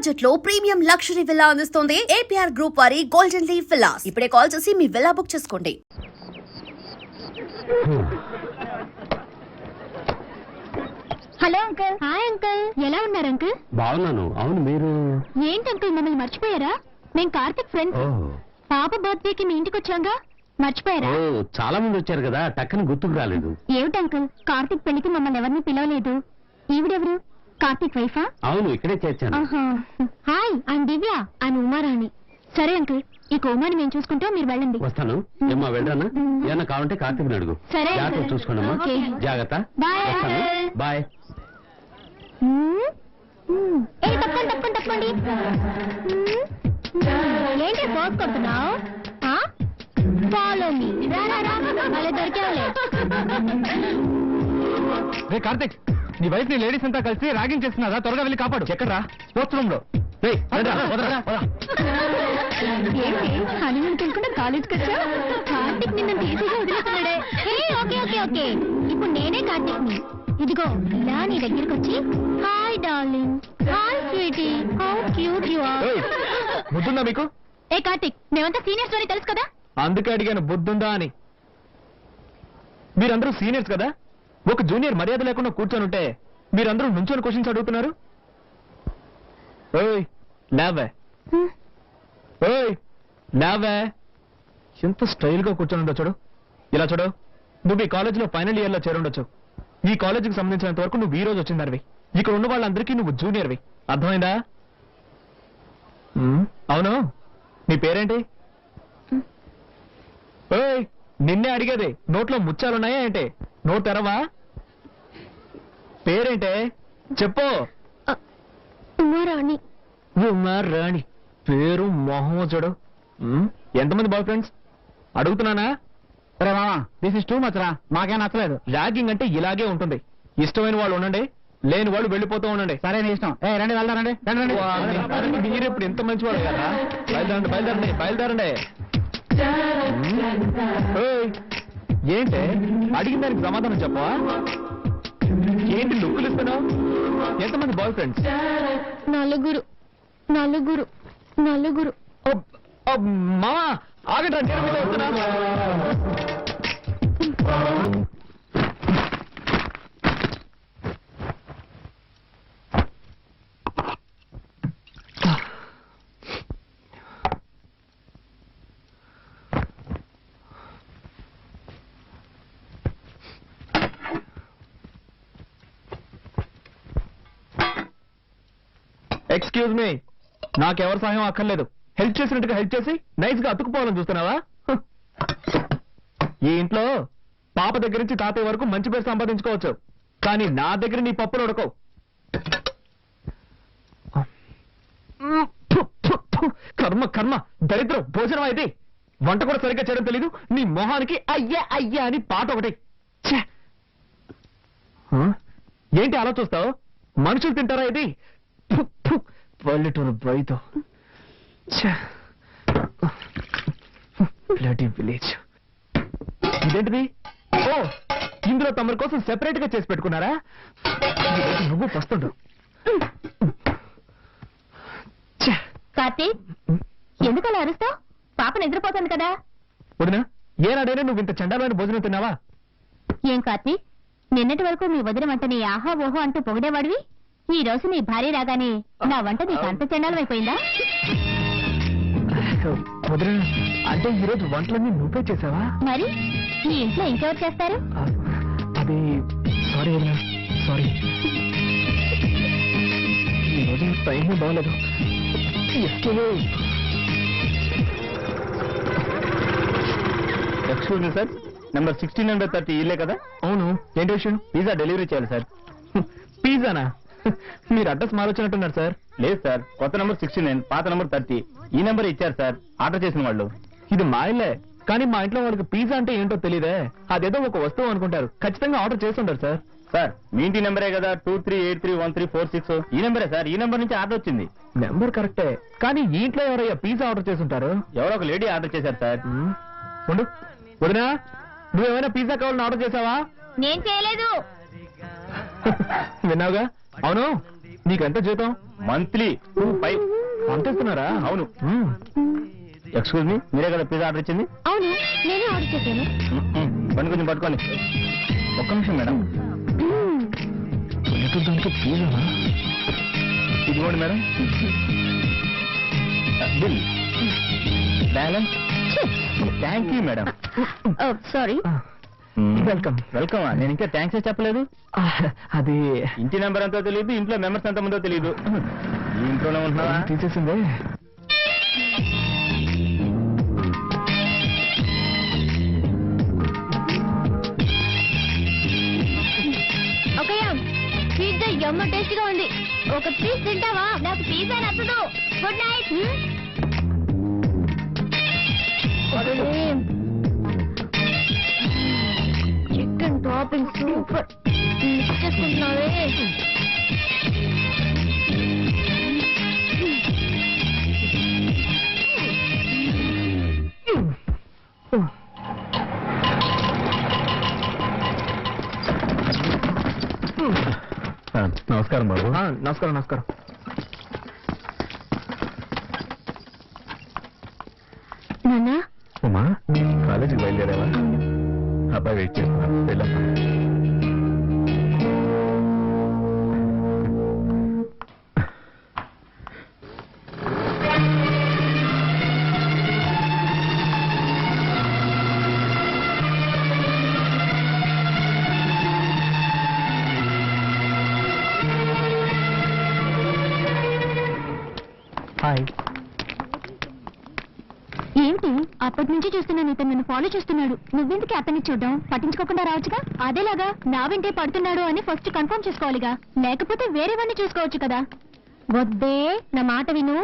బడ్జెట్లో premium luxury villa అందిస్తోంది. APR group వారి గోల్డెన్ లీవ్ విల్లాస్ ఇప్పుడే కాల్ చేసి మీ విల్లా బుక్ చేసుకోండి. Hello uncle. Hi uncle. ఎలా ఉన్నారు అంకుల్? బాగున్నాను. అవును మీరు? ఏంటి అంకుల్ మమ్మల్ని మర్చిపోయారా? మేము కార్తిక్ ఫ్రెండ్స్. పాప బర్త్డే కి మీ ఇంటికి వచ్చాంగా? మర్చిపోయారా? ఓ చాలా మంది వచ్చారు కదా టక్కన గుర్తుకు రాలేదు. ఏమిటి అంకుల్ కార్తిక్ పెళ్ళికి మమ్మల్ని ఎవరిని పిలవలేదు? ఈవిడెవరు? కార్తిక్ వైఫా? అవును ఇక్కడే చేర్చాను. Hi I'm Divya I'm Umarani. సరే అంకుల్ ఈ కోమాని మేము చూసుకుంటాం మీరు వెళ్ళండి. వస్తాను. ఏమ్మా వెళ్ళరానా? ఏమన్నా కావాలంటే కార్తీక్ అడుగు. సరే. జాగ్రత్త చూసుకోండమ్మా ఓకే. జాగ్రత్త. బాయ్. వస్తాను. బాయ్. తప్పండి తప్పండి తప్పండి. ఏంటి ఫోర్స్ కొడుతున్నావు? Follow me. రా రా రా. దొరికావులే. కార్తిక్. నీ వైఫ్ని లేడీస్ అంతా కలిసి ర్యాగింగ్ చేస్తున్నారా? త్వరగా వెళ్ళి కాపాడు. ఎక్కడ్రా స్పోర్ట్స్ రూమ్లో కాలేజ్కి వచ్చా కార్తిక్ ఈజీగా వదిలేస్తున్నాడే. Okay okay okay. ఇప్పుడు నేనే కార్తిక్ని ఇదిగో ఇలా నీ దగ్గరికి వచ్చి hi darling hi sweetie how cute you are బుద్ధుందా మీకు? ఏ కార్తిక్ మేమంతా సీనియర్స్ అని తెలుసు కదా? అందుకే అడిగాను బుద్ధుందా అని. మీరందరూ సీనియర్స్ కదా? ఒక జూనియర్ మర్యాద లేకుండా కూర్చొని ఉంటే మీరందరూ నుంచొని క్వశ్చన్స్ అడుగుతున్నారు? ఓయ్ లేవే ఓయ్ లేవే ఎంత స్టైల్గా కూర్చొని ఉండో చూడు. ఇలా చూడు. నువ్వు ఈ కాలేజీలో ఫైనల్ ఇయర్లో చేరుండొచ్చు ఈ కాలేజీకి సంబంధించినంత వరకు నువ్వు ఈ రోజు వచ్చిందనివి ఇక్కడ ఉన్న వాళ్ళందరికీ నువ్వు జూనియర్వి. అర్థమైందా? అవును. నీ పేరేంటి? నిన్నే అడిగేది. నోట్లో ముత్యాలున్నాయా ఏంటి? నోట్ తెరవా పేరేంటే? చెప్పు. ఉమారాణి. ఉమార్ రాణి పేరు మొహం చూడు ఎంతమంది బాయ్ ఫ్రెండ్స్? అడుగుతున్నానా? రే మామా దిస్ ఇస్ టూ మచ్ రా. మాకేం నచ్చలేదు. ర్యాగింగ్ అంటే ఇలాగే ఉంటుంది. ఇష్టమైన వాళ్ళు ఉండండి లేని వాళ్ళు వెళ్ళిపోతూ ఉండండి. సరే నీ ఇష్టం. ఏ రండి వెళ్దారండి రండి. మీరు ఇప్పుడు ఎంత మంచి వాళ్ళు కదా? బయలుదేరండి బయలుదేరండి బయలుదేరండి. ఏంటి? అడిగిన దానికి సమాధానం చెప్పవా? ఏంటి లుక్కులు ఇస్తున్నావు? ఎంతమంది బాయ్ ఫ్రెండ్స్? నలుగురు. నలుగురు. నలుగురు. మామా ఆగండి రా, నేను వస్తున్నా. ఎక్స్క్యూజ్ మీ నాకెవరి సహాయం అక్కర్లేదు. హెల్ప్ చేసినట్టుగా హెల్ప్ చేసి నైస్గా అతుకుపోవాలని చూస్తున్నావా. ఈ ఇంట్లో పాప దగ్గర నుంచి తాతయ్య వరకు మంచి పేరు సంపాదించుకోవచ్చు. కానీ నా దగ్గర నీ పప్పులు ఉడకవు. కర్మ కర్మ. దరిద్రం. భోజనం అయితే వంట కూడా సరిగ్గా చేయడం తెలీదు. నీ మొహానికి అయ్యా అయ్యా అని పాట ఒకటి? ఏంటి అలా చూస్తావు? మనుషులు తింటారా ఇది. పల్లెటూరు బయట. బ్లడీ విలేజ్ ఇదేంటిది? ఓ ఇందులో తమరి కోసం సెపరేట్గా చేసి పెట్టుకున్నారా? నువ్వు వస్తుండు. కార్తీక్ ఎందుకు అలా అరుస్తావు? పాప నిద్రపోతుంది కదా. వదినా ఏనాడైనా నువ్వు ఇంత చండాలమైన భోజనం తిన్నావా? ఏం కార్తీక్ నిన్నటి వరకు మీ వదిన వంటని ఆహా ఓహో అంటూ పొగిడేవాడివి? ఈ రోజు నీ భార్య రాగానే నా వంట నీకు అంత చండాలమైపోయిందా? వదిన అంటే ఈరోజు వంటలన్నీ నువ్వే చేసావా? మరి ఈ ఇంట్లో ఇంకెవరు చేస్తారు? అది సారీ వదిన సారీ ఈరోజు టైం బాగలేదు. Excuse me. Sir number sixteen hundred thirty ఇల్లే కదా? అవును. ఏంటి విషయం? పిజ్జా డెలివరీ చేయాలి సార్. పిజ్జానా? మీరు అడ్రస్ మారొచ్చినట్టున్నారు సార్. లేదు సార్. కొత్త నెంబర్ సిక్స్టీ నైన్ పాత నెంబర్ థర్టీ. ఈ నెంబర్ ఇచ్చారు సార్. ఆర్డర్ చేసిన వాళ్ళు. ఇది మా ఇల్లే. కానీ మా ఇంట్లో వాళ్ళకి పిజ్జా అంటే ఏంటో తెలియదే అదేదో ఒక వస్తువు అనుకుంటారు. ఖచ్చితంగా ఆర్డర్ చేస్తుంటారు సార్. సార్ మీ ఇంటి నెంబరే కదా? Two three eight three one three four six. ఈ నెంబరే సార్. ఈ నెంబర్ నుంచి ఆర్డర్ వచ్చింది. నెంబర్ కరెక్టే. కానీ ఈ ఇంట్లో ఎవరయ్యా పిజ్జా ఆర్డర్ చేస్తుంటారు? ఎవరో ఒక లేడీ ఆర్డర్ చేశారు సార్. ఉండు. వదినా నువ్వేమైనా పిజ్జా కావాలని ఆర్డర్ చేసావా నేను చేయలేదు. విన్నావుగా? అవును? నీకెంత జీతం? మంత్లీ టూ ఫైవ్ అంతేస్తున్నారా అవును. ఎక్స్క్యూజ్ మీ మీరే కదా పిజ్జా ఆర్డర్ ఇచ్చింది? అవును నేనే ఆర్డర్ చేశాను. మ్మ్. బండి కొంచెం పట్టుకోండి. ఒక్క నిమిషం మేడం. ఇదిగోండి madam. Bill. Balance thank you madam. Sorry welcome welcome నేను ఇంకా థ్యాంక్స్ చెప్పలేదు? అది ఇంటి నెంబర్ ఎంతో తెలియదు ఇంట్లో మెంబర్స్ ఎంత ముందో తెలియదు. ఇంట్లోనే ఉంటున్నావా? తీసేసిందే? పిజ్జా ఎమ్మ టేస్ట్గా ఉంది. ఒక పీస్ తింటావా? నాకు పిజ్జా నచ్చదు. గుడ్ నైట్ టాపింగ్ సూపర్ చేసుకుంటున్నావే నమస్కారం బాబు. నమస్కారం నమస్కారం. నాన్న? ఉమా కాలేజీకి బయలుదేరావా? అబ్బాయి వెయిట్ చేస్తున్నా వెళ్ళమ్మా హాయ్ ఏమిటి అప్పటి నుంచి చూస్తున్నాను ఇతను నన్ను ఫాలో చేస్తున్నాడు. నువ్వెందుకు అతన్ని చూడడం? పట్టించుకోకుండా రావచ్చుగా? అదేలాగా నా వెంటే పడుతున్నాడు అని ఫస్ట్ కన్ఫర్మ్ చేసుకోవాలిగా. లేకపోతే వేరేవన్నీ చూసుకోవచ్చు కదా. వద్దే నా మాట విను.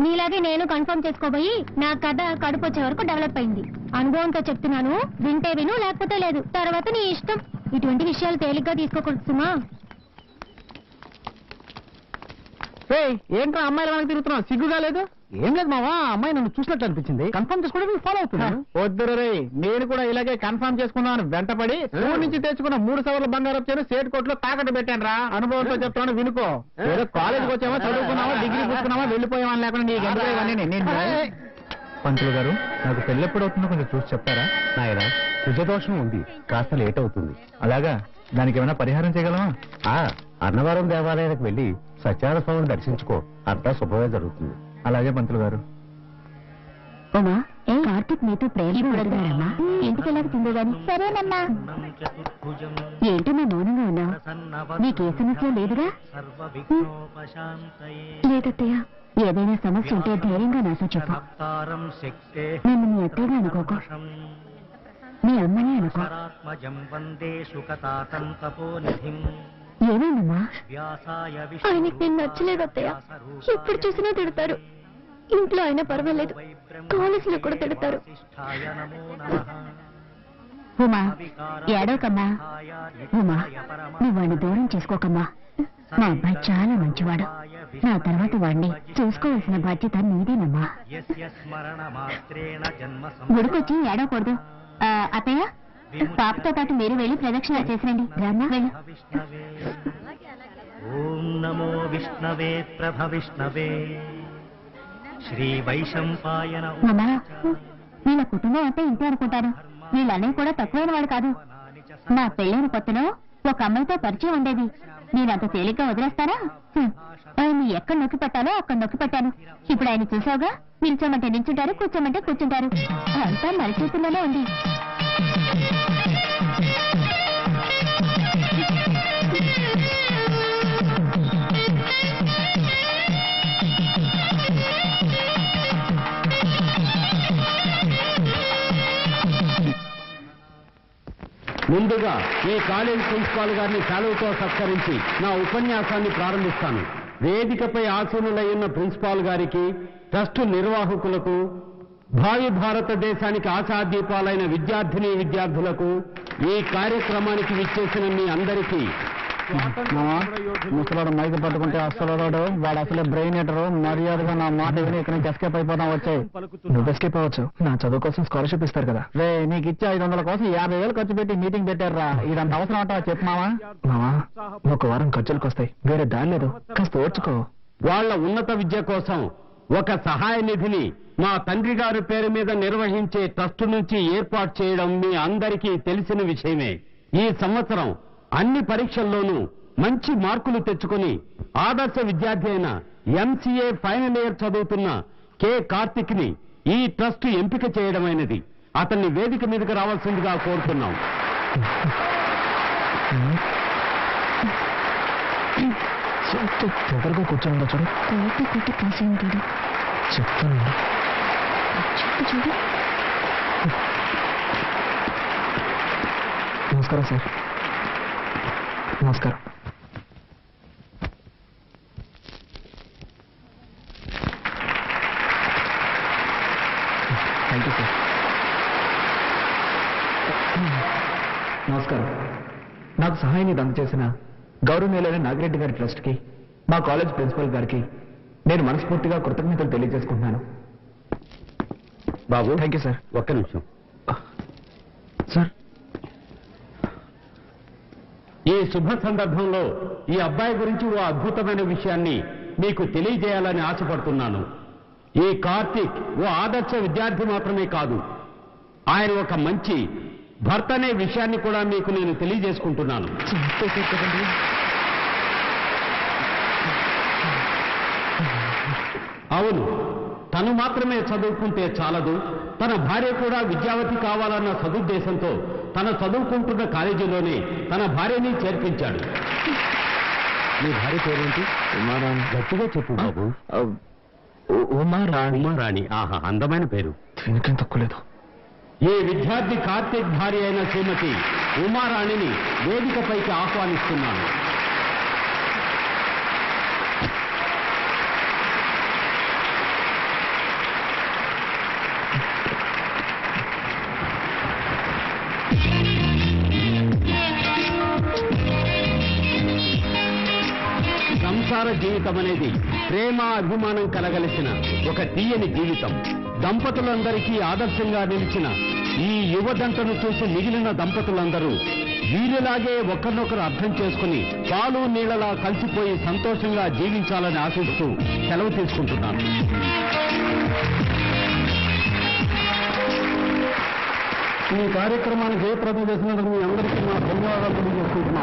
నీలాగే నేను కన్ఫర్మ్ చేసుకోబోయి నా కథ కడుపు వచ్చే వరకు డెవలప్ అయింది. అనుభవంతో చెప్తున్నాను వింటే విను లేకపోతే లేదు. తర్వాత నీ ఇష్టం. ఇటువంటి విషయాలు తేలిగ్గా తీసుకోకూడుతున్నా ఏంట్రా అమ్మాయిలు వెనక తిరుగుతున్నావు? సిగ్గుగా లేదు? ఏం లేదు మావా అమ్మాయి నన్ను చూసినట్టు అనిపించింది. కన్ఫర్మ్ చేసుకోవడం ఫాలో అవుతున్నాను. వద్దు రే నేను కూడా ఇలాగే కన్ఫర్మ్ చేసుకున్నాను వెంటపడి ఊరి నుంచి తెచ్చుకున్న మూడు సవర్ల బంగారం చేరు సేట్ కోట్లో తాకట్టు పెట్టాను రా అనుభవంతో చెప్తాను వినుకో. ఏదో కాలేజీకి వచ్చామా చదువుకున్నావా డిగ్రీ పుచ్చుకున్నావా వెళ్ళిపోయామా లేకుండా నీకు ఎందుకు ఇవన్నీ నేను పంతులు గారు నాకు పెళ్ళి ఎప్పుడు అవుతుందో కొంచెం చూసి చెప్తారా? నాయన కుజదోషం ఉంది. కాస్త లేట్ అవుతుంది. అలాగా? దానికి ఏమైనా పరిహారం చేయగలమా? ఆ అన్నవరం దేవాలయానికి వెళ్ళి సత్యాన స్వామిని దర్శించుకో. అంతా శుభమే జరుగుతుంది. అలాగే పంతులు గారు. ఉమా కార్తిక్ నీతో ప్రేమ ఇంటికి సరేనమ్మా ఏంటమ్మా మౌనంగా ఉన్నావు? నీకే సమస్య లేదుగా? లేదత్తయ్య ఏదైనా సమస్య ఉంటే ధైర్యంగా నాతో చెప్పు. నన్ను మీ అత్తయ్యగా అనుకోకు మీ అమ్మని అనుకో. ఏమైందమ్మా? వ్యాసాయ ఆయనకి నేను నచ్చలేదు అత్తయ్య. ఎప్పుడు చూసినా తిడతారు. ఇంట్లో అయినా పర్వాలేదు. కాలేజీలో కూడా తిడతారు. ఉమా ఏడవకమ్మా. ఉమా నువ్వు వాడిని దూరం చేసుకోకమ్మా. మా అబ్బాయి చాలా మంచివాడు. నా తర్వాత వాడిని చూసుకోవాల్సిన బాధ్యత నీదేనమ్మా. గుడికొచ్చి ఏడవకూడదు. అత్తయ్య పాపతో పాటు మీరు వెళ్ళి ప్రదక్షిణ చేసిరండి. వెళ్ళు. ఓం నమో విష్ణవే ప్రభ విష్ణవే శ్రీ వైశంపాయన వీళ్ళ కుటుంబం అంటే ఇంతే అనుకుంటాను వీళ్ళ అన్నయ్య కూడా తక్కువైన వాడు కాదు. నా పెళ్ళైన కొత్తలో ఒక అమ్మాయితో పరిచయం ఉండేది. నేను అంత తేలిగ్గా వదిలేస్తారా. ఆయన్ని ఎక్కడ నొక్కి పెట్టాలో అక్కడ నొక్కి పెట్టాను. ఇప్పుడు ఆయన చూసావుగా? నిల్చోమంటే నిల్చుంటారు కూర్చోమంటే కూర్చుంటారు. అంతా మన చేతుల్లోనే ఉంది. ముందుగా ఈ కాలేజ్ ప్రిన్సిపాల్ గారిని సెలవుతో సత్కరించి నా ఉపన్యాసాన్ని ప్రారంభిస్తాను. వేదికపై ఆసీనులై ఉన్న ప్రిన్సిపాల్ గారికి ట్రస్ట్ నిర్వాహకులకు భావి భారతదేశానికి ఆశాదీపాలైన విద్యార్థిని విద్యార్థులకు ఈ కార్యక్రమానికి విచ్చేసిన మీ అందరికీ ముసలాడు మైకి పట్టుకుంటే అసలు వాడు అసలే బ్రెయిన్ ఎటరు మర్యాదగా నా మాట విని ఇక్కడ నుంచి ఎస్కేప్ అయిపోతాం వచ్చాయి. నువ్వు ఎస్కేప్ అవ్వచ్చు. నా చదువు కోసం స్కాలర్షిప్ ఇస్తారు కదా. రే నీకు ఇచ్చే ఐదు వందల కోసం యాభై వేలు ఖర్చు పెట్టి మీటింగ్ పెట్టారా ఇదంత అవసరం అంటావా? చెప్పు మావా. మావా ఒక వారం ఖర్చులకు వస్తాయి. వేరే దారి లేదు. కాస్త ఓర్చుకో. వాళ్ళ ఉన్నత విద్య కోసం ఒక సహాయ నిధిని మా తండ్రి గారి పేరు మీద నిర్వహించే ట్రస్ట్ నుంచి ఏర్పాటు చేయడం మీ అందరికీ తెలిసిన విషయమే. ఈ సంవత్సరం అన్ని పరీక్షల్లోనూ మంచి మార్కులు తెచ్చుకొని ఆదర్శ విద్యార్థి అయిన ఎంసీఏ ఫైనల్ ఇయర్ చదువుతున్న కె కార్తిక్ని ఈ ట్రస్ట్ ఎంపిక చేయడమైనది. అతన్ని వేదిక మీదకు రావాల్సిందిగా కోరుతున్నాం. చూడు? కొట్టి పాస్ అయి ఉంటాడు చెప్తాను చెప్పు చూడు. నమస్కారం సార్. నమస్కారం. థ్యాంక్ యూ సార్ నమస్కారం. నాకు సహాయం ఇది అందజేసిన గౌరవనీయులైన నాగిరెడ్డి గారి ట్రస్ట్కి మా కాలేజ్ ప్రిన్సిపల్ గారికి నేను మనస్ఫూర్తిగా కృతజ్ఞతలు తెలియజేసుకుంటున్నాను. బాబు థ్యాంక్ యూ సార్. ఒక్క నిమిషం. సార్. ఈ శుభ సందర్భంలో ఈ అబ్బాయి గురించి ఓ అద్భుతమైన విషయాన్ని మీకు తెలియజేయాలని ఆశపడుతున్నాను. ఈ కార్తీక్ ఓ ఆదర్శ విద్యార్థి మాత్రమే కాదు. ఆయన ఒక మంచి భర్త అనే విషయాన్ని కూడా మీకు నేను తెలియజేసుకుంటున్నాను. అవును తను మాత్రమే చదువుకుంటే చాలదు. తన భార్య కూడా విద్యావతి కావాలన్న సదుద్దేశంతో తన చదువుకుంటున్న కాలేజీలోనే తన భార్యని చేర్పించాడు. మీ భార్య పేరేంటి? ఉమారాణి. గట్టిగా చెప్పు బాబు. ఉమారాణి. ఉమారాణి ఆహా అందమైన పేరు. దీనికేం తక్కువ లేదు. ఈ విద్యార్థి కార్తీక్ భార్య అయిన శ్రీమతి ఉమారాణిని వేదికపైకి ఆహ్వానిస్తున్నాను. జీవితం అనేది ప్రేమ అభిమానం కలగలిసిన ఒక తీయని జీవితం. దంపతులందరికీ ఆదర్శంగా నిలిచిన ఈ యువదంటను చూసి మిగిలిన దంపతులందరూ వీరిలాగే ఒకరినొకరు అర్థం చేసుకుని పాలు నీళ్ళలా కలిసిపోయి సంతోషంగా జీవించాలని ఆశిస్తూ సెలవు తీసుకుంటున్నాను ఈ కార్యక్రమానికి జయప్రదం చేసినందుకు మీ అందరికీ నా ధన్యవాదాలు తెలియజేసుకుంటున్నాను.